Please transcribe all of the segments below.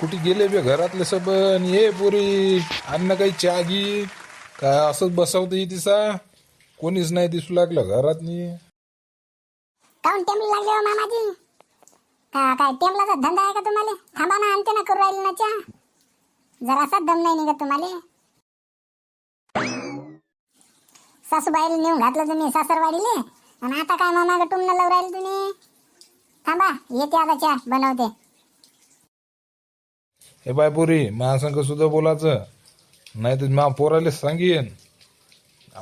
कुठे गेले बे घरातले सबन ये पुरी अन्न काही चहा घी. काय असंच बसवतं तिसा कोणीच नाही दिसू लागलं घरात नी काऊन टेम्पल लागले हो मामाजी? का काय टेम्पलाचा धंदा आहे का तुम्हाला? थांबा ना आणते ना करू राहील ना चहा. जरासा दम नाही निघत तुम्हाला. सासूबाईला नेऊन घातलं तुम्ही सासरवाडीले? आणि आता काय मामा टुमनं लावून राहील तुम्ही? थांबा येते आता चहा बनवते. हे बाय पुरी माझ्यासंग सुद्धा बोलायचं. नाही तर मा पोराले सांगेन.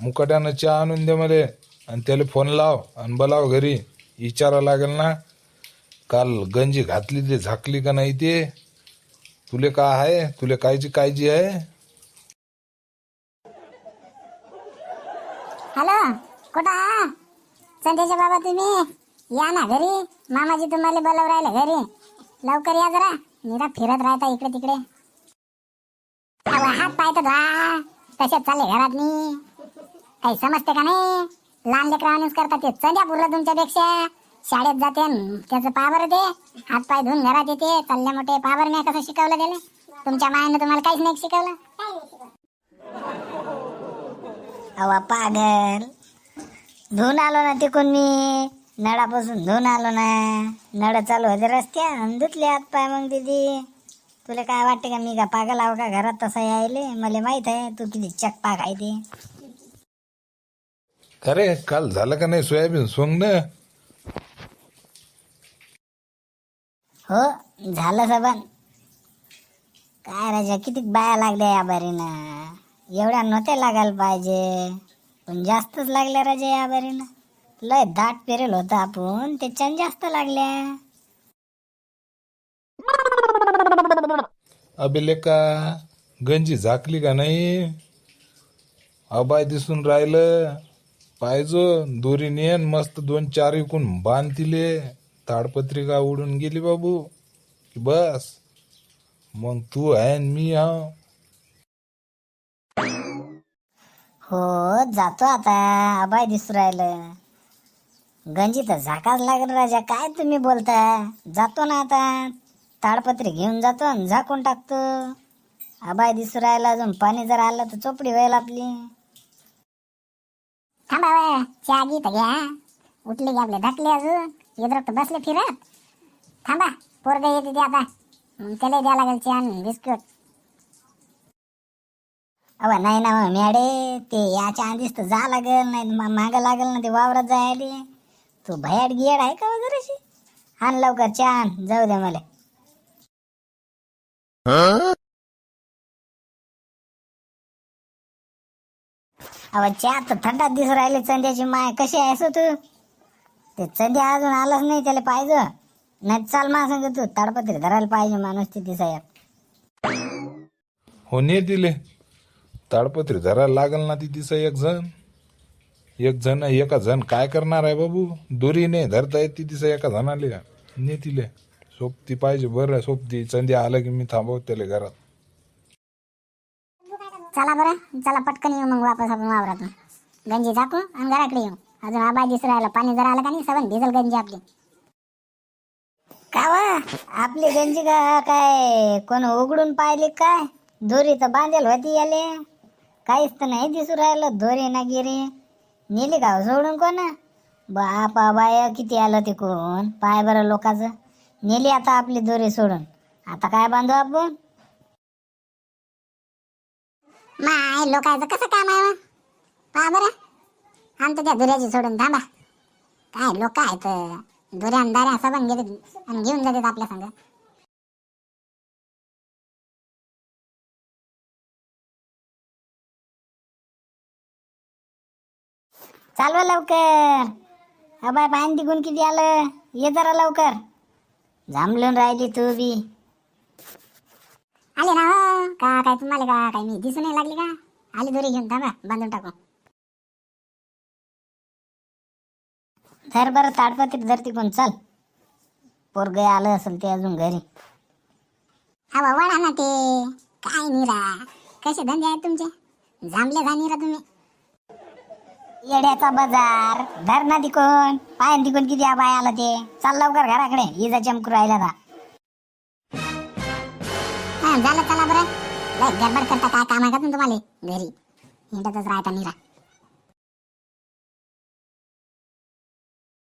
मुकाट्यानं चहा आणून दे मला आणि त्याला फोन लाव आणि बोलाव घरी. विचारा लागेल ना. काल गंजी घातली ते झाकली का नाही ते? तुले का आहे? तुले कायची काळजी आहे? हॅलो कुठं आहा? संध्याच्या बाबा तुम्ही? या ना घरी. मामाजी तुम्हाला बोलव राहिले घरी. लवकर या जरा. निरा फिरत राहता इकडे तिकडे. हात पाय तर तसेच चालले घरात मी. काही समजते का नाही? लहान लेकरावानीच करतात ते. चंद्या पुरलं तुमच्यापेक्षा. शाळेत जाते त्याचं पावर ते हात पाय धुवून घरात येते. चालले मोठे पावर नाही कसं शिकवलं त्याला? तुमच्या मायानं तुम्हाला काहीच नाही शिकवलं. अवा पागल. धुवून आलो ना तिकून मी. नळापासून धुवून आलो ना. नळ चालू होते रस्त्या आणि धुतले हात पाय मग दिदी. तुला काय वाटते का मी का पागल आहो का घरात तसा यायले? मला माहीत आहे तू किती चकपाक आहे ते. अरे काल झालं का नाही सोयाबीन? सोंगण हो झालं सबन. काय राजा किती बाया लागल्या या बारीनं. एवढ्या नव्हत्या लागायला पाहिजे. पण जास्तच लागल्या राजा या बारीनं. लय दाट पेरेल होतं आपण त्याच्यानं जास्त लागल्या. अबे का गंजी झाकली का नाही? अबाय दिसून राहिलं. पाहिजो दोरी नेन मस्त दोन चार इकून बांधतिले ताडपत्रिका उडून गेली बाबू. की बस. मग तू आहे मी आहो हो जातो आता. अबाय दिसू राहिलं. गंजी तर झाकाच लागेल राजा काय तुम्ही बोलता? जातो ना आता. ताडपत्री घेऊन जातो आणि झाकून टाकतो. अबाय दिसू राहिला अजून पाणी जर आलं तर चोपडी होईल आपली. थांबा चहा गीत घ्या. उठले की आपले धकले अजून. इद्रक तर बसले फिरत. थांबा पोरग येते ते आता. मग त्याला द्या लागेल चहा आणि बिस्किट. नाही ना हो, मग मॅडे ते याच्या आधीच तर जा लागेल नाही मागं लागेल ना ते वावरात जायले. तू भयाड गियाड आहे का वगैरे अशी? आण लवकर चहा आण जाऊ दे मला. अव चहा तर थंडात दिसू राहिले चंद्याची माय कशी आहेस हो तू? ते चंद्या अजून आलाच नाही त्याला पाहिजे. नाही चाल मा सांग तू ताडपत्री धरायला पाहिजे माणूस ते साहेब हो ने दिले. ताडपत्री धरायला लागल ना ती तिचं एक जण. एक जण एका जण काय करणार आहे बाबू? दोरी नाही धरता येत ती तिचं एका जणाले. ने तिले सोबती पाहिजे बरं सोबती. चंद्या आलं की मी थांबव त्याला घरात. चला बरं चला पटकन येऊ मग वापस आपण वावरातून. गंजी टाकू आणि घराकडे येऊ. अजून आबाई दिसू राहिला. पाणी जर आलं का नाही सगळं भिजल गंजी आपली. का वा आपली गंजी का काय कोण उघडून पाहिली काय? दोरी तर बांधेल होती याले. काहीच तर नाही दिसू राहिलं दोरी ना गिरी. नेली गाव सोडून कोण? बापा बाय किती आलं ते कोण पाय बरं लोकांचं. नेली आता आपली दोरी सोडून. आता काय बांधू आपण? माय लोकांचं कसं काम आहे मग? पहा बरं. आमचं त्या दुऱ्याची सोडून थांबा. काय लोक आहेत? दुऱ्या दाऱ्या सबन गेले आणि घेऊन जातात आपल्या संग. चालवा लवकर. अबाय पाणी तिकून किती आलं. ये जरा लवकर. जांभळून राहिली तू बी. आले ना हो. का काय तुम्हाला का काय मी दिसून नाही लागली का? आली दोरी घेऊन थांबा बांधून टाकू. धर बरं ताडपत्री धर तिकून चल. पोरग आलं असेल ते अजून घरी. अहो वडा ना ते. काय निरा. कसे धंदे आहेत तुमचे? जांभले जा निरा तुम्ही? येड्याचा बाजार. धर ना तिकून. पाय तिकून किती आबाय आलं ते. चाल लवकर घराकडे. इजा चमकू राहिला ना झालं चला बरं. लय गडबड करता काय काम आहे का तुम्हाला? घरी. हिंडतच राहता निरा.